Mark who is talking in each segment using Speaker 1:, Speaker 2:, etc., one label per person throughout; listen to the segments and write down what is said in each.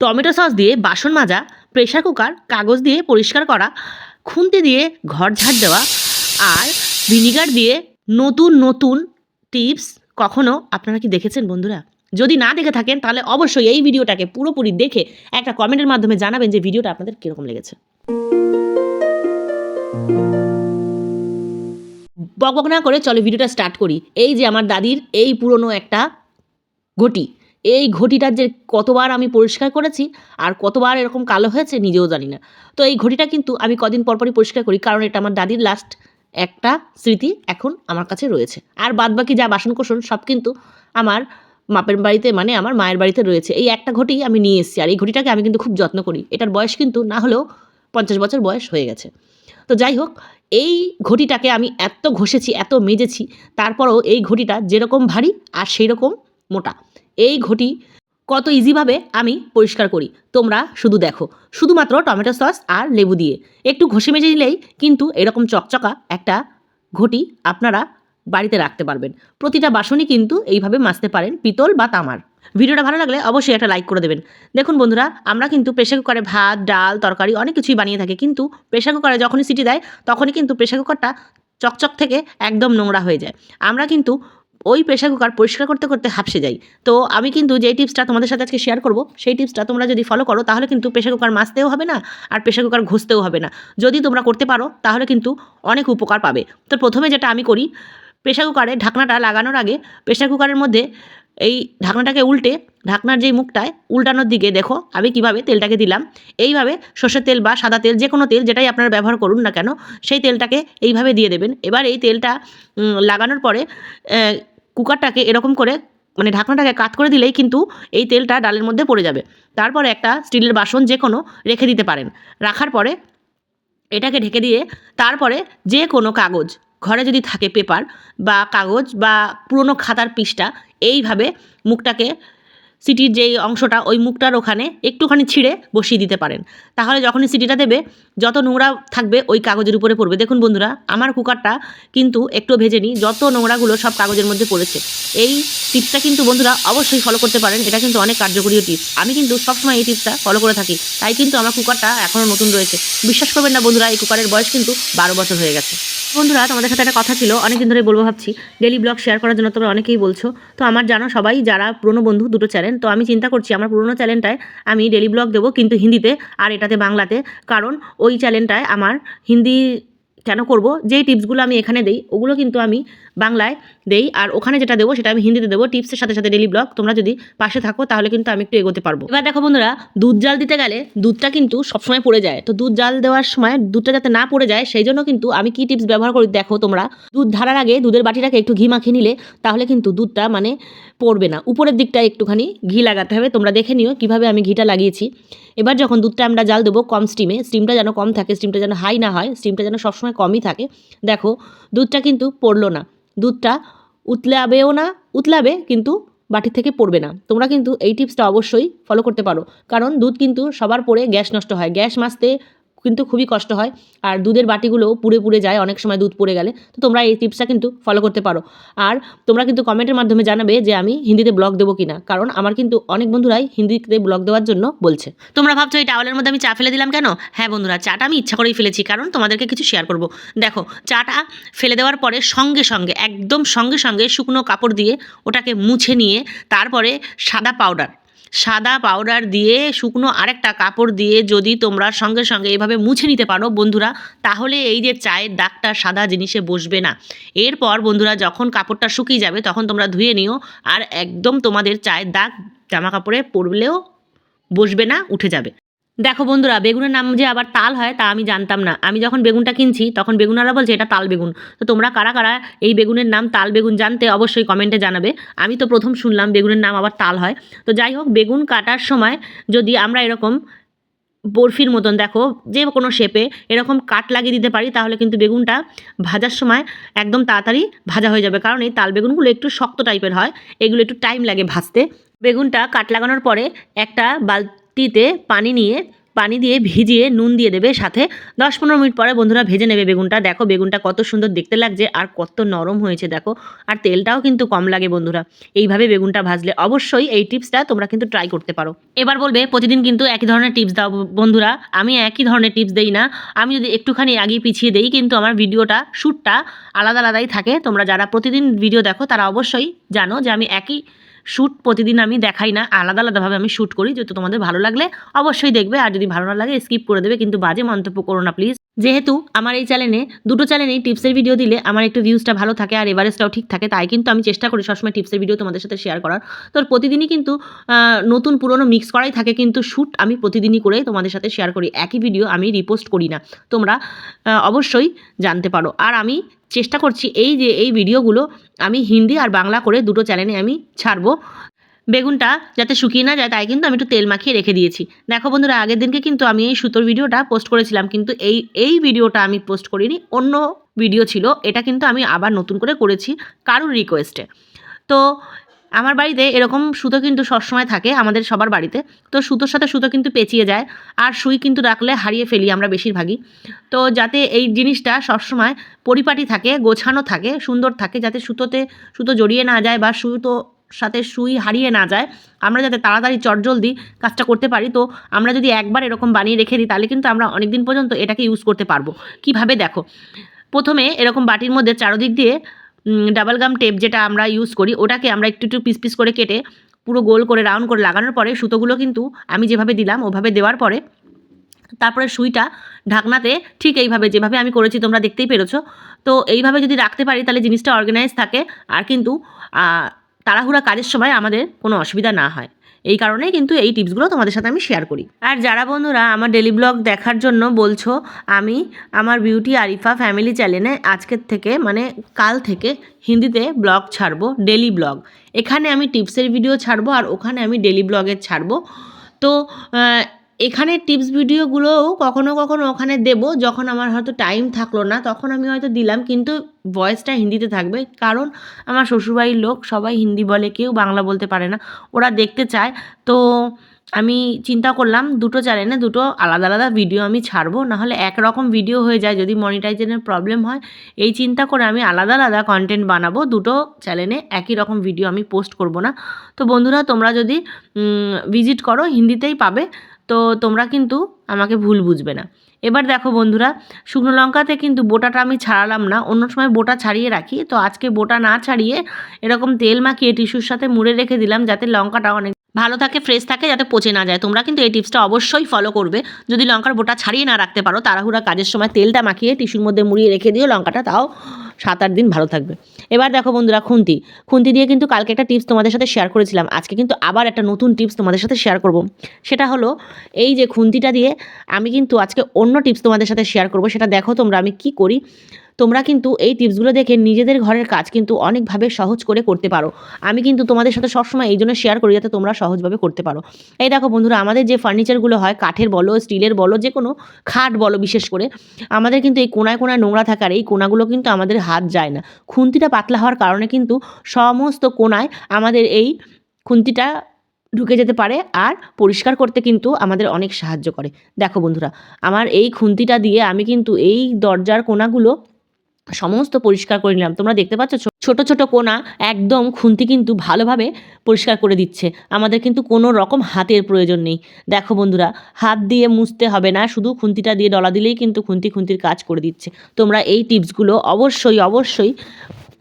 Speaker 1: Tomato sauce দিয়ে বাসন মাজা প্রেশার কুকার কাগজ দিয়ে পরিষ্কার করা, খুন্তি দিয়ে ঘর ঝাড় দেওয়া আর ভিনিগার দিয়ে নতুন নতুন টিপস কখনো আপনারা কি দেখেছেন বন্ধুরা? যদি না দেখে থাকেন তাহলে অবশ্যই এই ভিডিওটাকে পুরোপুরি দেখে একটা কমেন্টের মাধ্যমে জানাবেন যে ভিডিওটা আপনাদের কীরকম লেগেছে। বক বক না করে চলো ভিডিওটা স্টার্ট করি। এই যে আমার দাদির এই পুরনো একটা ঘটি। এই ঘটিটার যে কতবার আমি পরিষ্কার করেছি আর কতবার এরকম কালো হয়েছে নিজেও জানি না। তো এই ঘটিটা কিন্তু আমি কদিন পরপরই পরিষ্কার করি, কারণ এটা আমার দাদির লাস্ট একটা স্মৃতি এখন আমার কাছে রয়েছে। আর বাদবাকি যা বাসনকোসন সব কিন্তু আমার মাপের বাড়িতে মানে আমার মায়ের বাড়িতে রয়েছে। এই একটা ঘটি আমি নিয়ে এসেছি আর এই ঘটিটাকে আমি কিন্তু খুব যত্ন করি। এটার বয়স কিন্তু না হলেও পঞ্চাশ বছর বয়স হয়ে গেছে। তো যাই হোক, এই ঘটিটাকে আমি এত ঘষেছি, এত মেজেছি, তারপরও এই ঘটিটা যেরকম ভারী আর সেই রকম মোটা। এই ঘটি কত ইজিভাবে আমি পরিষ্কার করি। তোমরা শুধু দেখো। শুধুমাত্র টমেটো সস আর লেবু দিয়ে। একটু ঘষে মেজে নিলেই কিন্তু এরকম চকচকা একটা ঘটি আপনারা বাড়িতে রাখতে পারবেন। প্রতিটা বাসনই কিন্তু এইভাবে মাজতে পারেন পিতল বা তামার। ভিডিওটা ভালো লাগলে অবশ্যই একটা লাইক করে দেবেন। দেখুন বন্ধুরা, আমরা কিন্তু প্রেশার কুকারে ভাত, ডাল, তরকারি অনেক কিছুই বানিয়ে থাকি, কিন্তু প্রেশার কুকারে যখনই সিটি দেয়, তখনই কিন্তু প্রেশার কুকারটা চকচক থেকে একদম নোংরা হয়ে যায়। আমরা কিন্তু ওই প্রেশার কুকার পরিষ্কার করতে করতে হাঁপসে যাই। তো আমি কিন্তু যেই টিপসটা তোমাদের সাথে আজকে শেয়ার করব, সেই টিপসটা তোমরা যদি ফলো করো, তাহলে কিন্তু প্রেশার কুকার মাজতেও হবে না, আর প্রেশার কুকার ঘষতেও হবে না। যদি তোমরা করতে পারো, তাহলে কিন্তু অনেক উপকার পাবে। তো প্রথমে যেটা আমি করি প্রেশার কুকারে ঢাকনাটা লাগানোর আগে প্রেশার কুকারের মধ্যে এই ঢাকনাটাকে উল্টে, ঢাকনার যেই মুখটায় উল্টানোর দিকে দেখো, আমি কীভাবে তেলটাকে দিলাম। এইভাবে সর্ষের তেল বা সাদা তেল যে কোনো তেল যেটাই আপনারা ব্যবহার করুন না কেন, সেই তেলটাকে এইভাবে দিয়ে দেবেন। এবার এই তেলটা লাগানোর পরে কুকারটাকে এরকম করে মানে ঢাকনাটাকে কাত করে দিলেই কিন্তু এই তেলটা ডালের মধ্যে পড়ে যাবে। তারপরে একটা স্টিলের বাসন যে কোনো রেখে দিতে পারেন। রাখার পরে এটাকে ঢেকে দিয়ে তারপরে যে কোনো কাগজ, ঘরে যদি থাকে পেপার বা কাগজ বা পুরনো খাতার পিসটা এইভাবে মুখটাকে সিটির যেই অংশটা ওই মুখটার ওখানে একটুখানি ছিঁড়ে বসিয়ে দিতে পারেন। তাহলে যখনই সিটিটা দেবে, যত নোংরা থাকবে ওই কাগজের উপরে পড়বে। দেখুন বন্ধুরা, আমার কুকারটা কিন্তু একটু ভেজে নিই যত নোংরাগুলো সব কাগজের মধ্যে পড়েছে। এই টিপসটা কিন্তু বন্ধুরা অবশ্যই ফলো করতে পারেন, এটা কিন্তু অনেক কার্যকরী টিপস। আমি কিন্তু সবসময় এই টিপসটা ফলো করে থাকি, তাই কিন্তু আমার কুকারটা এখনও নতুন রয়েছে। বিশ্বাস করবেন না বন্ধুরা, এই কুকারের বয়স কিন্তু বারো বছর হয়ে গেছে। বন্ধুরা, তোমাদের সাথে একটা কথা ছিল, অনেকদিন ধরে বলব ভাবছি ডেলি ব্লগ শেয়ার করার জন্য তোমরা অনেকেই বলছো, তো আমার জানো সবাই যারা পুরনো বন্ধু, দুটো চ্যানেল তো আমি চিন্তা করছি আমার পুরনো চ্যানেলটায় আমি ডেলি ব্লগ দেবো কিন্তু হিন্দিতে আর এটাতে বাংলাতে, কারণ ওই চ্যানেলটায় আমার হিন্দি কেন করব, যেই টিপসগুলো আমি এখানে দিই, ওগুলো কিন্তু আমি বাংলায় দেই, আর ওখানে যেটা দেবো সেটা আমি হিন্দিতে দেবো। টিপসের সাথে সাথে ডেলি ব্লগ তোমরা যদি পাশে থাকো তাহলে কিন্তু আমি একটু এগোতে পারব। এবার দেখো বন্ধুরা, দুধ জাল দিতে গেলে দুধটা কিন্তু সবসময় পড়ে যায়। তো দুধ জাল দেওয়ার সময় দুধটা যাতে না পড়ে যায়, সেই জন্য কিন্তু আমি কি টিপস ব্যবহার করি দেখো তোমরা। দুধ ধারার আগে দুধের বাটিটাকে একটু ঘি মাখিয়ে নিলে তাহলে কিন্তু দুধটা মানে পড়বে না। উপরের দিকটা একটুখানি ঘি লাগাতে হবে, তোমরা দেখে নিও কীভাবে আমি ঘিটা লাগিয়েছি। এবার যখন দুধটা আমরা জাল দেবো কম স্টিমে স্টিমটা যেন কম থাকে স্টিমটা যেন হাই না হয় স্টিমটা যেন সবসময় কমই থাকে, দেখো দুধটা কিন্তু পড়ল না। দুধটা উতলাবেও না, উতলাবে কিন্তু বাটির থেকে পড়বে না। তোমরা কিন্তু এই টিপসটা অবশ্যই ফলো করতে পারো। কারণ দুধ কিন্তু সবার পরে গ্যাস নষ্ট হয়। গ্যাস মাজতে কিন্তু খুবই কষ্ট হয়। আর দুধের বাটিগুলো পুড়ে পুড়ে যায়, অনেক সময় দুধ পড়ে গেলে। তো তোমরা এই টিপসটা কিন্তু ফলো করতে পারো। আর তোমরা কিন্তু কমেন্টের মাধ্যমে জানাবে যে আমি হিন্দিতে ব্লগ দেবো কিনা। কারণ আমার কিন্তু অনেক বন্ধুরাই হিন্দিতে ব্লগ দেওয়ার জন্য বলছে। তোমরা ভাবছ এই টাওয়ালের মধ্যে আমি চা ফেলে দিলাম কেন? হ্যাঁ বন্ধুরা, চাটা আমি ইচ্ছা করেই ফেলেছি। কারণ তোমাদেরকে কিছু শেয়ার করব। দেখো, চাটা ফেলে দেওয়ার পরে সঙ্গে সঙ্গে, একদম সঙ্গে সঙ্গে শুকনো কাপড় দিয়ে ওটাকে মুছে নিয়ে তারপরে সাদা পাউডার সাদা পাউডার দিয়ে, শুকনো আরেকটা কাপড় দিয়ে যদি তোমরা সঙ্গে সঙ্গে এভাবে মুছে নিতে পারো বন্ধুরা, তাহলে এই যে চায়ের দাগটা সাদা জিনিসে বসবে না। এরপর বন্ধুরা যখন কাপড়টা শুকিয়ে যাবে, তখন তোমরা ধুয়ে নিও আর একদম তোমাদের চায়ের দাগ জামা কাপড়ে পরলেও বসবে না, উঠে যাবে। দেখো বন্ধুরা, বেগুনের নাম যে আবার তাল হয় তা আমি জানতাম না। আমি যখন বেগুনটা কিনছি, তখন বেগুনারা বলছে, এটা তাল বেগুন। তো তোমরা কারা কারা এই বেগুনের নাম তাল বেগুন জানতে অবশ্যই কমেন্টে জানাবে। আমি তো প্রথম শুনলাম বেগুনের নাম আবার তাল হয়। তো যাই হোক, বেগুন কাটার সময় যদি আমরা এরকম বরফির মতন দেখো, যে কোনো শেপে এরকম কাট লাগিয়ে দিতে পারি, তাহলে কিন্তু বেগুনটা ভাজার সময় একদম তাড়াতাড়ি ভাজা হয়ে যাবে। কারণ এই তাল বেগুনগুলো একটু শক্ত টাইপের হয়, এগুলো একটু টাইম লাগে ভাজতে। বেগুনটা কাট লাগানোর পরে একটা বালতিতে পানি নিয়ে, পানি দিয়ে ভিজিয়ে নুন দিয়ে দেবে। সাথে দশ পনেরো মিনিট পরে বন্ধুরা ভেজে নেবে বেগুনটা। দেখো বেগুনটা কত সুন্দর দেখতে লাগছে আর কত নরম হয়েছে, দেখো। আর তেলটাও কিন্তু কম লাগে বন্ধুরা। এইভাবে বেগুনটা ভাজলে অবশ্যই এই টিপসটা তোমরা কিন্তু ট্রাই করতে পারো। এবার বলবে, প্রতিদিন কিন্তু একই ধরনের টিপস দাও বন্ধুরা। আমি একই ধরনের টিপস দেই না। আমি যদি একটুখানি আগে পিছিয়ে দেই, কিন্তু আমার ভিডিওটা, শ্যুটটা আলাদা আলাদাই থাকে। তোমরা যারা প্রতিদিন ভিডিও দেখো, তারা অবশ্যই জানো যে আমি একই শ্যুট প্রতিদিন আমি দেখাই না, আলাদা আলাদাভাবে আমি শ্যুট করি, যেহেতু তোমাদের ভালো লাগলে অবশ্যই দেখবে, আর যদি ভালো না লাগে স্কিপ করে দেবে, কিন্তু বাজে মন্তব্য করো না প্লিজ যেহেতু আমার এই চ্যানেলে দুটো চ্যানেলেই টিপসের ভিডিও দিলে আমার একটু ভিউজটা ভালো থাকে, আর এভারেজটাও ঠিক থাকে, তাই কিন্তু আমি চেষ্টা করি সবসময় টিপসের ভিডিও তোমাদের সাথে শেয়ার করার। তো প্রতিদিনই কিন্তু নতুন পুরনো মিক্স করাই থাকে, কিন্তু শ্যুট আমি প্রতিদিনই করে তোমাদের সাথে শেয়ার করি, একই ভিডিও আমি রিপোস্ট করি না। তোমরা অবশ্যই জানতে পারো। আর আমি চেষ্টা করছি এই যে, এই ভিডিওগুলো আমি হিন্দি আর বাংলা করে দুটো চ্যানেলে আমি ছাড়বো। বেগুনটা যাতে শুকিয়ে না যায় তাই কিন্তু আমি একটু তেল মাখিয়ে রেখে দিয়েছি। দেখো বন্ধুরা, আগের দিনকে কিন্তু আমি এই সুতোর ভিডিওটা পোস্ট করেছিলাম, কিন্তু এই এই ভিডিওটা আমি পোস্ট করিনি, অন্য ভিডিও ছিল। এটা কিন্তু আমি আবার নতুন করে করেছি কারুর রিকোয়েস্টে তো আমার বাড়িতে এরকম সুতো কিন্তু সবসময় থাকে, আমাদের সবার বাড়িতে। তো সুতোর সাথে সুতো কিন্তু পেঁচিয়ে যায়, আর সুই কিন্তু রাখলে হারিয়ে ফেলি আমরা বেশিরভাগই। তো যাতে এই জিনিসটা সবসময় পরিপাটি থাকে, গোছানো থাকে, সুন্দর থাকে, যাতে সুতোতে সুতো জড়িয়ে না যায় বা সুতো সাথে সুই হারিয়ে না যায়, আমরা যাতে তাড়াতাড়ি চটজলদি কাজটা করতে পারি। তো আমরা যদি একবার এরকম বানিয়ে রেখে দিই, তাহলে কিন্তু আমরা অনেক দিন পর্যন্ত এটাকে ইউজ করতে পারব। কীভাবে দেখো, প্রথমে এরকম বাটির মধ্যে চারোদিক দিয়ে ডাবল গাম টেপ যেটা আমরা ইউজ করি, ওটাকে আমরা একটু একটু পিস পিস করে কেটে পুরো গোল করে রাউন্ড করে লাগানোর পরে সুতোগুলো কিন্তু আমি যেভাবে দিলাম, ওভাবে দেওয়ার পরে তারপরে সুইটা ঢাকনাতে ঠিক এইভাবে, যেভাবে আমি করেছি তোমরা দেখতেই পেরেছ। তো এইভাবে যদি রাখতে পারি তাহলে জিনিসটা অর্গানাইজ থাকে। আর কিন্তু তাড়াহুড়া কাজের সময় আমাদের কোনো অসুবিধা না হয়। এই কারণে কিন্তু এই টিপসগুলো তোমাদের সাথে আমি শেয়ার করি। আর যারা বন্ধুরা আমার ডেলি ব্লগ দেখার জন্য বলছো, আমি আমার বিউটি আরিফা ফ্যামিলি চ্যানেলে আজকের থেকে মানে কাল থেকে হিন্দিতে ব্লগ ছাড়বো ডেলি ব্লগ এখানে আমি টিপসের ভিডিও ছাড়বো আর ওখানে আমি ডেলি ব্লগের ছাড়বো। তো এখানে টিপস ভিডিওগুলোও কখনো কখনো ওখানে দেব, যখন আমার হয়তো টাইম থাকল না, তখন আমি হয়তো দিলাম, কিন্তু ভয়েসটা হিন্দিতে থাকবে, কারণ আমার শ্বশুরবাড়ির লোক সবাই হিন্দি বলে, কেউ বাংলা বলতে পারে না, ওরা দেখতে চায়। তো আমি চিন্তা করলাম, দুটো চ্যানেলে দুটো আলাদা আলাদা ভিডিও আমি ছাড়বো, নাহলে একরকম ভিডিও হয়ে যায়, যদি মনিটাইজেশনের প্রবলেম হয়। এই চিন্তা করে আমি আলাদা আলাদা কন্টেন্ট বানাবো, দুটো চ্যানেলে একই রকম ভিডিও আমি পোস্ট করব না। তো বন্ধুরা, তোমরা যদি ভিজিট করো, হিন্দিতেই পাবে। তো তোমরা কিন্তু আমাকে ভুল বুঝবে না। এবার দেখো বন্ধুরা, শুকনো লঙ্কাতে কিন্তু বোটাটা আমি ছাড়ালাম না। অন্য সময় বোটা ছাড়িয়ে রাখি। তো আজকে বোটা না ছাড়িয়ে এরকম তেল মাখিয়ে টিস্যুর সাথে মুড়ে রেখে দিলাম যাতে লঙ্কাটা অনেক ভালো থাকে ফ্রেশ থাকে যাতে পচে না যায়। তোমরা কিন্তু এই টিপসটা অবশ্যই ফলো করবে। যদি লঙ্কার বোটা ছাড়িয়ে না রাখতে পারো, তাড়াহুড়া কাজের সময় তেলটা মাখিয়ে টিস্যুর মধ্যে মুড়িয়ে রেখে দিও, লঙ্কাটা তাও সাত আট দিন ভালো থাকবে। এবার দেখো বন্ধুরা খুন্তি। খুন্তি দিয়ে কিন্তু কালকে একটা টিপস তোমাদের সাথে শেয়ার করেছিলাম। আজকে কিন্তু আবার একটা নতুন টিপস তোমাদের সাথে শেয়ার করব। সেটা হলো, এই যে খুন্তিটা দিয়ে আমি কিন্তু আজকে অন্য টিপস তোমাদের সাথে শেয়ার করব। সেটা দেখো তোমরা আমি কি করি। তোমরা কিন্তু এই টিপসগুলো দেখে নিজেদের ঘরের কাজ কিন্তু অনেকভাবে সহজ করে করতে পারো। আমি কিন্তু তোমাদের সাথে সবসময় এই জন্য শেয়ার করি যাতে তোমরা সহজভাবে করতে পারো। এই দেখো বন্ধুরা, আমাদের যে ফার্নিচারগুলো হয়, কাঠের বলো স্টিলের বলো, যে কোনো খাট বলো বিশেষ করে, আমাদের কিন্তু এই কোনায় কোনায় নোংরা থাকার এই কোনাগুলো কিন্তু আমাদের হাত যায় না। খুন্তিটা পাতলা হওয়ার কারণে কিন্তু সমস্ত কোনায় আমাদের এই খুন্তিটা ঢুকে যেতে পারে আর পরিষ্কার করতে কিন্তু আমাদের অনেক সাহায্য করে। দেখো বন্ধুরা, আমার এই খুন্তিটা দিয়ে আমি কিন্তু এই দরজার কোনাগুলো সমস্ত পরিষ্কার করে নিলাম। তোমরা দেখতে পাচ্ছ ছোট ছোট কোনা একদম খুন্তি কিন্তু ভালোভাবে পরিষ্কার করে দিচ্ছে। আমাদের কিন্তু কোনো রকম হাতের প্রয়োজন নেই। দেখো বন্ধুরা, হাত দিয়ে মুছতে হবে না, শুধু খুন্তিটা দিয়ে ডলা দিলেই কিন্তু খুন্তি খুন্তির কাজ করে দিচ্ছে। তোমরা এই টিপসগুলো অবশ্যই অবশ্যই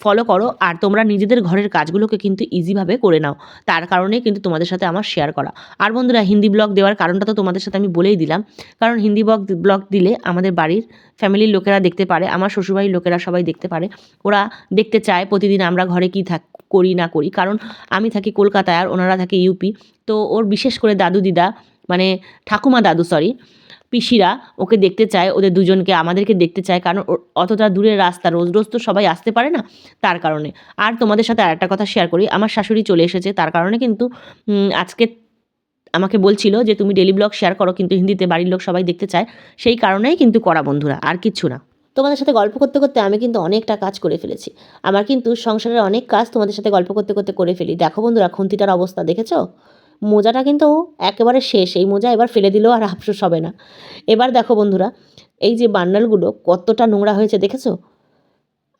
Speaker 1: ফলো করো আর তোমরা নিজেদের ঘরের কাজগুলোকে কিন্তু ইজিভাবে করে নাও। তার কারণেই কিন্তু তোমাদের সাথে আমার শেয়ার করা। আর বন্ধুরা, হিন্দি ব্লগ দেওয়ার কারণটা তো তোমাদের সাথে আমি বলেই দিলাম। কারণ হিন্দি ব্লগ ব্লগ দিলে আমাদের বাড়ির ফ্যামিলির লোকেরা দেখতে পারে, আমার শ্বশুরবাড়ির লোকেরা সবাই দেখতে পারে। ওরা দেখতে চায় প্রতিদিন আমরা ঘরে কী থাক, করি না করি। কারণ আমি থাকি কলকাতায় আর ওনারা থাকে ইউপি তো ওর বিশেষ করে দাদু দিদা মানে ঠাকুমা দাদু সরি পিসিরা ওকে দেখতে চায়, ওদের দুজনকে আমাদেরকে দেখতে চায়, কারণ অতটা দূরের রাস্তা, রোজ রোজ তো সবাই আসতে পারে না তার কারণে। আর তোমাদের সাথে আরেকটা কথা শেয়ার করি, আমার শাশুড়ি চলে এসেছে, তার কারণে কিন্তু আজকে আমাকে বলছিল যে, তুমি ডেলি ব্লগ শেয়ার করো, কিন্তু হিন্দিতে বাড়ির লোক সবাই দেখতে চায়, সেই কারণেই কিন্তু করা বন্ধুরা, আর কিচ্ছু না। তোমাদের সাথে গল্প করতে করতে আমি কিন্তু অনেকটা কাজ করে ফেলেছি। আমার কিন্তু সংসারের অনেক কাজ তোমাদের সাথে গল্প করতে করতে করে ফেলি। দেখো বন্ধুরা, খুন্তিটার অবস্থা, দেখেছ? মোজাটা কিন্তু একেবারে শেষ। এই মোজা এবার ফেলে দিলেও আর আফসোস হবে না। এবার দেখো বন্ধুরা, এই যে বান্ডালগুলো কতটা নোংরা হয়েছে দেখেছ?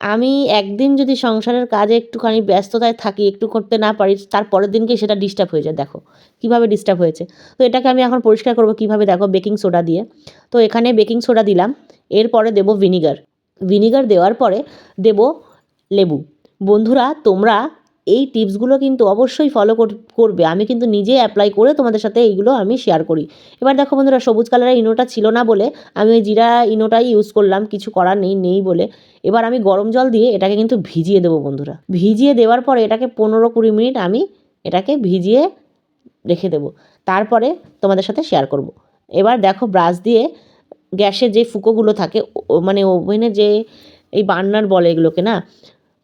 Speaker 1: আমি একদিন যদি সংসারের কাজে একটুখানি ব্যস্ততায় থাকি, একটু করতে না পারি, তার পরের দিনকে সেটা ডিস্টার্ব হয়ে যায়। দেখো, কীভাবে ডিস্টার্ব হয়েছে? তো এটাকে আমি এখন পরিষ্কার করব কীভাবে দেখো বেকিং সোডা দিয়ে। তো এখানে বেকিং সোডা দিলাম, এরপরে দেবো ভিনিগার ভিনিগার দেওয়ার পরে দেব লেবু। বন্ধুরা, তোমরা এই টিপসগুলো কিন্তু অবশ্যই ফলো করবে। আমি কিন্তু নিজে অ্যাপ্লাই করে তোমাদের সাথে এইগুলো আমি শেয়ার করি। এবার দেখো বন্ধুরা, সবুজ কালারের ইনোটা ছিল না বলে আমি ওই জিরা ইনোটাই ইউজ করলাম, কিছু করার নেই নেই বলে। এবার আমি গরম জল দিয়ে এটাকে কিন্তু ভিজিয়ে দেবো বন্ধুরা। ভিজিয়ে দেওয়ার পরে এটাকে পনেরো কুড়ি মিনিট আমি এটাকে ভিজিয়ে রেখে দেবো। তারপরে তোমাদের সাথে শেয়ার করব। এবার দেখো ব্রাশ দিয়ে গ্যাসের যে ফুকোগুলো থাকে মানে ওভেনে যে এই বার্নার বলে এগুলোকে না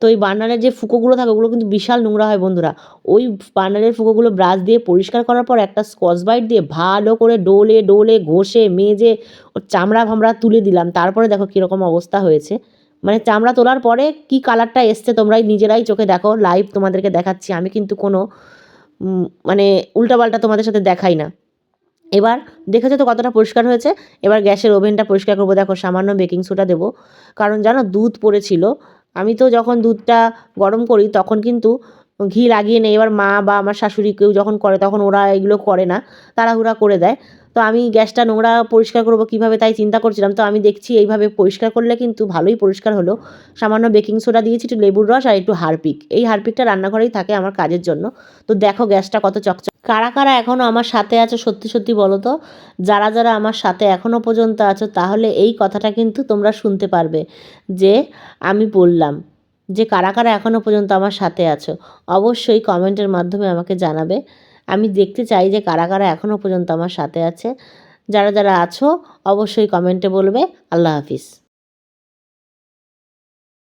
Speaker 1: তো এই বার্নারের যে ফুকোগুলো থাকে, ওগুলো কিন্তু বিশাল নোংরা হয় বন্ধুরা। ওই বার্নারের ফুকোগুলো ব্রাশ দিয়ে পরিষ্কার করার পর একটা স্কচ বাইট দিয়ে ভালো করে ডোলে ডোলে ঘষে মেজে ওর চামড়া ফামড়া তুলে দিলাম। তারপরে দেখো কীরকম অবস্থা হয়েছে। মানে চামড়া তোলার পরে কি কালারটা এসছে তোমরাই নিজেরাই চোখে দেখো লাইভ তোমাদেরকে দেখাচ্ছি। আমি কিন্তু কোনো মানে উল্টাপাল্টা তোমাদের সাথে দেখাই না। এবার দেখেছ তো কতটা পরিষ্কার হয়েছে? এবার গ্যাসের ওভেনটা পরিষ্কার করব। দেখো সামান্য বেকিং সোডা দেবো। কারণ জানো দুধ পড়েছিল। আমি তো যখন দুধটা গরম করি তখন কিন্তু ঘি লাগিয়ে নেই। এবার মা বা আমার শাশুড়ি কেউ যখন করে, তখন ওরা এগুলো করে না। তাড়াহুড়া করে দেয়। তো আমি গ্যাসটা নোংরা পরিষ্কার করব কীভাবে তাই চিন্তা করছিলাম। তো আমি দেখছি এইভাবে পরিষ্কার করলে কিন্তু ভালোই পরিষ্কার হলো। সামান্য বেকিং সোডা দিয়েছি, একটু লেবুর রস আর একটু হারপিক। এই হারপিকটা রান্নাঘরেই থাকে আমার কাজের জন্য। তো দেখো গ্যাসটা কত চকচক। কারা কারা এখনও আমার সাথে আছো সত্যি সত্যি বলো তো? যারা যারা আমার সাথে এখনও পর্যন্ত আছো, তাহলে এই কথাটা কিন্তু তোমরা শুনতে পারবে। যে আমি বললাম যে কারা কারা এখনও পর্যন্ত আমার সাথে আছো, অবশ্যই কমেন্টের মাধ্যমে আমাকে জানাবে। আমি দেখতে চাই যে কারা কারা এখনও পর্যন্ত আমার সাথে আছে। যারা যারা আছো, অবশ্যই কমেন্টে বলবে। আল্লাহ হাফিজ।